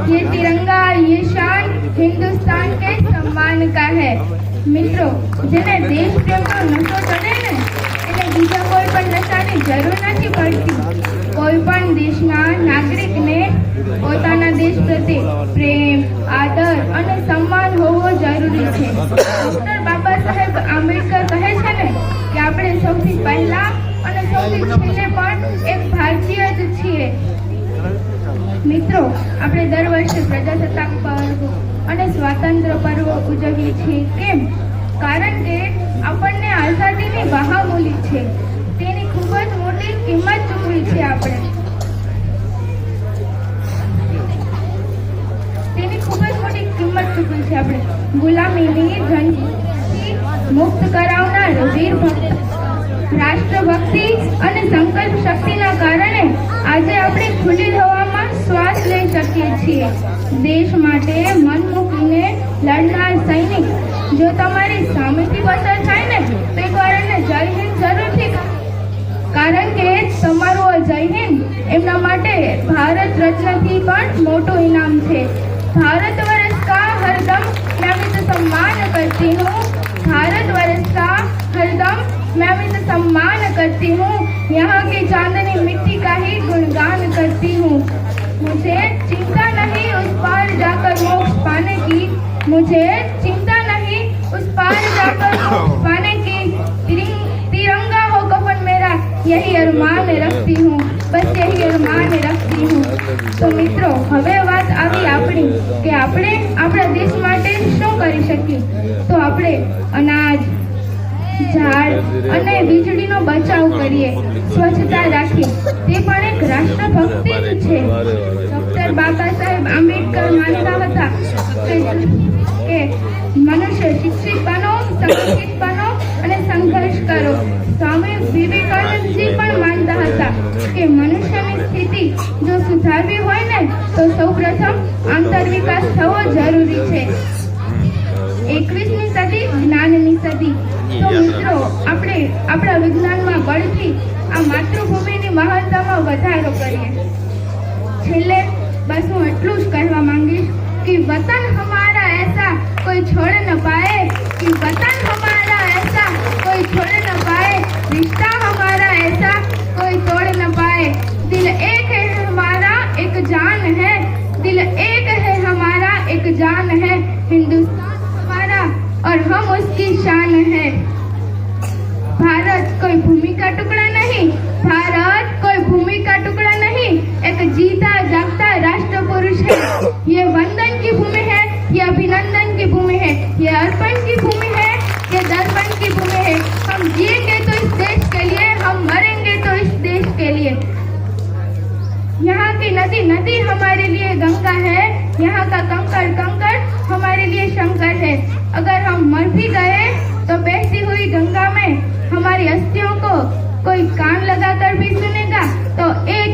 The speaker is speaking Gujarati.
ये तिरंगा ये शान हिंदुस्तान के सम्मान का है મિત્રો જેને દેશ પ્રેમનો નશો ચડે ને એને બીજા કોઈ પણ નશાની જરૂર નથી પડતી કોઈ પણ દેશના નાગરિકને પોતાના દેશ પ્રત્યે પ્રેમ આદર અને સન્માન હોવો જરૂરી છે ડોક્ટર બાબા સાહેબ આંબેડકર કહે છે ને કે આપણે સૌથી પહેલા અને સૌથી છેલ્લે પણ એક ભારતીય જ છીએ મિત્રો, આપણે દર વર્ષે પ્રજાસત્તાક પર્વ અને સ્વાતંત્ર્ય પર્વ ઉજવીએ છીએ. કેમ? કારણ કે આપણને આઝાદીની બહામૂલી છે. તેની ખૂબ જ મોટી કિંમત ચૂકવી છે આપણે. તેની ખૂબ જ મોટી કિંમત ચૂકવી છે આપણે. ગુલામીની ઝંઝીરથી મુક્ત કરાવનાર વીર ભક્ત રાષ્ટ્રભક્તિ અને સંકલ્પ શક્તિના કારણે આજે આપણે ખુલ્લી હવામાં શ્વાસ લઈ શકીએ છીએ. દેશ માટે મન મૂકીને લડનાર સૈનિક, જો તમારી સામેથી પસાર થાય ને, તો એકવાર જય હિન્દ જરૂરથી કારણ કે તમારું આ જય હિન્દ. એમના માટે ભારત રત્નથી પણ મોટું ઇનામ છે. ભારત વર્ષ यहाँ की चांदनी मिट्टी का ही गुणगान करती हूँ मुझे चिंता नहीं उस पार जाकर मोक्ष पाने की मुझे चिंता नहीं उस पार जाकर मोक्ष पाने की तिरंग- तिरंगा हो कफन मेरा यही अरमान रखती हूँ बस यही अरमान रखती हूँ તો મિત્રો હવે વાત આવી આપણી કે આપણે આપણા દેશ માટે શું કરી શકીએ તો આપણે અનાજ ઝાડ અને વીજળીનો બચાવ કરીએ. સ્વચ્છતા રાખીએ. તે પણ એક રાષ્ટ્રભક્તિ જ છે. ડોક્ટર બાબા સાહેબ આંબેડકર માનતા હતા કે- મનુષ્ય શિક્ષિત બનો, સંગઠિત બનો અને સંઘર્ષ કરો. સ્વામી વિવેકાનંદજી પણ માનતા હતા કે મનુષ્યની સ્થિતિ જો સુધારવી હોય ને, તો સૌપ્રથમ આંતર વિકાસ થવો જરૂરી છે. એકવીસમી સદી, જ્ઞાનની સદી. તો મિત્રો આપણે આપણા વિજ્ઞાનમાં બળથી આ માતૃભૂમિની મહાનતામાં વધારો કરીએ. છેલ્લે બસ હું એટલું જ કહેવા માંગીશ કે વતન હમારા એસા કોઈ છોડ ન પાએ કે વતન હમારા એસા કોઈ છોડ ન પાએ રિશ્તા હમારા એસા કોઈ તોડ ન પાએ. દિલ એક और हम उसकी शान है। भारत कोई भूमि का टुकड़ा नहीं, भारत कोई भूमि का टुकड़ा नहीं। एक जीता जागता राष्ट्र पुरुष है। ये वंदन की भूमि है, ये अभिनंदन की भूमि है, ये अर्पण की भूमि है, ये दर्पण की भूमि है। हम जिएँगे तो इस देश के लिए, हम मरेंगे तो इस देश के लिए। यहाँ की नदी नदी हमारे लिए गंगा है। यहाँ का कंकड़ कंकड़ हमारे लिए शंकर है। हमारी अस्थियों को कोई कान लगाकर भी सुनेगा तो एक